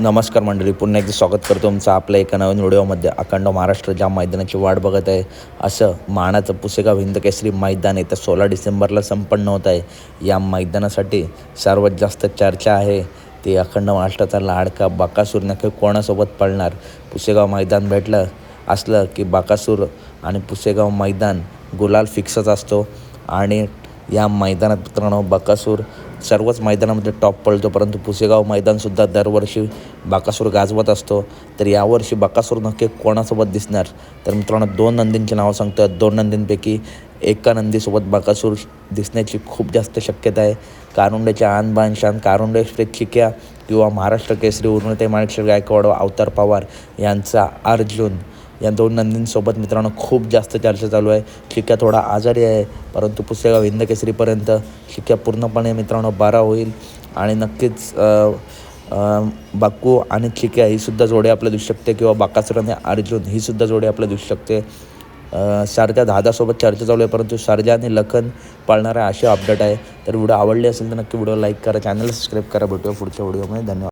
नमस्कार मंडळी पुन्हा एकदा स्वागत करतो तुमचं आपल्या एका नवीन व्हिडिओमध्ये. अखंड महाराष्ट्र ज्या मैदानाची वाट बघत आहे असं मानाचं पुसेगाव हिंद केसरी मैदान येत्या सोळा डिसेंबरला संपन्न होत आहे. या मैदानासाठी सर्वात जास्त चर्चा आहे ते अखंड महाराष्ट्राचा लाडका बाकासूर. नक्की कोणासोबत पळणार? पुसेगाव मैदान भेटलं असलं की बाकासूर आणि पुसेगाव मैदान गुलाल फिक्सच असतो. आणि या मैदानात मित्रांनो बकासूर सर्वच मैदानामध्ये टॉप पळतो परंतु पुसेगाव मैदानसुद्धा दरवर्षी बाकासूर गाजवत असतो. तर यावर्षी बाकासूर नक्की कोणासोबत दिसणार? तर मित्रांनो दोन नंदींची नावं सांगतात दोन नंदींपैकी एका नंदीसोबत बाकासूर दिसण्याची खूप जास्त शक्यता आहे. कारुंडेच्या आन बान शान कारुंडे एक्सप्रेस चिक्या किंवा महाराष्ट्र केसरी उर्णते माणिकशेर गायकवाड अवतार पवार यांचा अर्जुन या दोन नंदींसोबत मित्रांनो खूप जास्त चर्चा चालू आहे. शिक्या थोडा आजारी आहे परंतु पुस्तकाव हिंद केसरीपर्यंत. शिक्या पूर्णपणे मित्रांनो बारा होईल. आणि नक्कीच बाकू आणि चिक्या ही सुद्धा जोडी आपल्या दिसू शकते किंवा बाकासुर आणि अर्जुन ही सुद्धा जोडी आपल्या दिसू शकते. अ, दादासोबत चर्चा चालू आहे परंतु सरजा आणि लखन पाळणारा अशी अपडेट आहे. तर व्हिडिओ आवडली असेल तर नक्की व्हिडिओ लाईक करा चॅनल सबस्क्राईब करा. भेटूया पुढच्या व्हिडिओमध्ये. धन्यवाद.